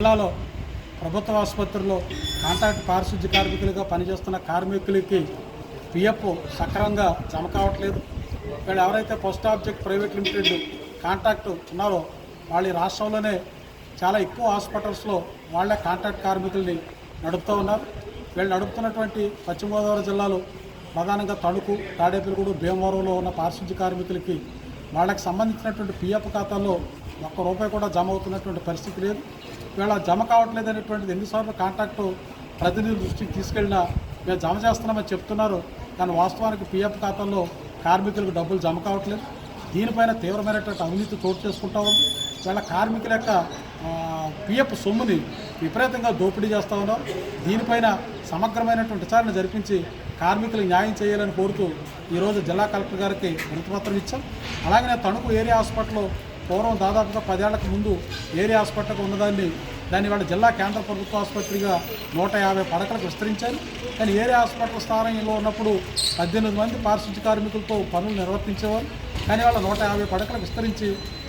జిల్లాలో ప్రభుత్వ ఆసుపత్రుల్లో కాంట్రాక్ట్ పారిశుద్ధ్య కార్మికులుగా పనిచేస్తున్న కార్మికులకి పిఎఫ్ సక్రమంగా జమ కావట్లేదు. ఇక్కడ ఎవరైతే post object private limited contract ఉన్నారో వాళ్ళు రాష్ట్రంలోనే చాలా ఎక్కువ హాస్పిటల్స్లో వాళ్ళే కాంట్రాక్ట్ కార్మికుల్ని నడుపుతూ ఉన్నారు. వీళ్ళు నడుపుతున్నటువంటి పశ్చిమ గోదావరి జిల్లాలో ప్రధానంగా తణుకు తాడేపల్లిగూడు భీమవరంలో ఉన్న పారిశుద్ధ్య కార్మికులకి వాళ్ళకి సంబంధించినటువంటి పిఎఫ్ ఖాతాలో ఒక్క రూపాయి కూడా జమ అవుతున్నటువంటి పరిస్థితి లేదు. ఇవాళ జమ కావట్లేదు అనేటువంటిది ఎన్నిసార్లు కాంట్రాక్టు ప్రతినిధుల దృష్టికి తీసుకెళ్ళినా మేము జమ చేస్తున్నామని చెప్తున్నారు. కానీ వాస్తవానికి పిఎఫ్ ఖాతాల్లో కార్మికులకు డబ్బులు జమ కావట్లేదు. దీనిపైన తీవ్రమైనటువంటి అవినీతి చోటు చేసుకుంటా ఉంది. ఇవాళ కార్మికుల యొక్క పిఎఫ్ సొమ్ముని విపరీతంగా దోపిడీ చేస్తూ ఉన్నాం దీనిపైన సమగ్రమైనటువంటి విచారణ జరిపించి కార్మికులకు న్యాయం చేయాలని కోరుతూ ఈరోజు జిల్లా కలెక్టర్ గారికి వినతిపత్రం ఇచ్చాం. అలాగనే తణుకు ఏరియా హాస్పిటల్లో పూర్వం దాదాపుగా పదేళ్ళకు ముందు ఏరియా హాస్పిటల్కి ఉన్నదాన్ని దాన్ని వాళ్ళ జిల్లా కేంద్ర ప్రభుత్వ ఆసుపత్రిగా నూట యాభై పడకలకు విస్తరించారు. కానీ ఏరియా హాస్పిటల్ స్థానంలో ఉన్నప్పుడు పద్దెనిమిది మంది పారిశుద్ధ్య కార్మికులతో పనులు నిర్వర్తించేవారు. కానీ వాళ్ళ నూట యాభై పడకలకు విస్తరించి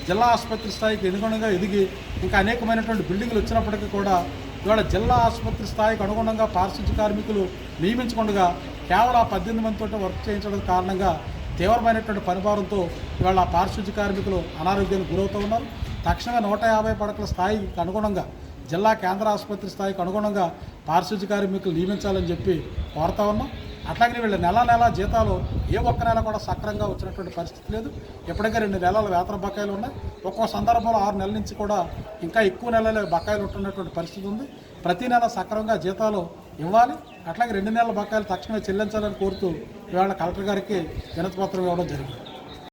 జిల్లా ఆసుపత్రి స్థాయికి అనుగుణంగా ఎదిగి ఇంకా అనేకమైనటువంటి బిల్డింగ్లు వచ్చినప్పటికీ కూడా ఇవాళ జిల్లా ఆసుపత్రి స్థాయికి అనుగుణంగా పారిశుద్ధ్య కార్మికులు నియమించకుండా కేవలం ఆ పద్దెనిమిది మందితో వర్క్ చేయించడం కారణంగా తీవ్రమైనటువంటి పనిభారంతో ఇవాళ పారిశుద్ధ్య కార్మికులు అనారోగ్యానికి గురవుతూ ఉన్నారు. తక్షణమే నూట యాభై పడకల స్థాయికి అనుగుణంగా జిల్లా కేంద్ర ఆసుపత్రి స్థాయికి అనుగుణంగా పారిశుద్ధ్య కార్మికులు నియమించాలని చెప్పి కోరుతా ఉన్నాం. అట్లాగే వీళ్ళ నెల నెల జీతాలు ఏ ఒక్క నెల కూడా సక్రంగా వచ్చినటువంటి పరిస్థితి లేదు. ఎప్పటికీ రెండు నెలల వేతన బకాయిలు ఉన్నాయి. ఒక్కో సందర్భంలో ఆరు నెలల నుంచి కూడా ఇంకా ఎక్కువ నెలలు బకాయిలు ఉంటున్నటువంటి పరిస్థితి ఉంది. ప్రతి నెల సక్రమంగా జీతాలు ఇవ్వాలి. అట్లాగే రెండు నెలల బకాయిలు తక్షణమే చెల్లించాలని కోరుతూ ఇవాళ కలెక్టర్ గారికి వినతిపత్రం ఇవ్వడం జరిగింది.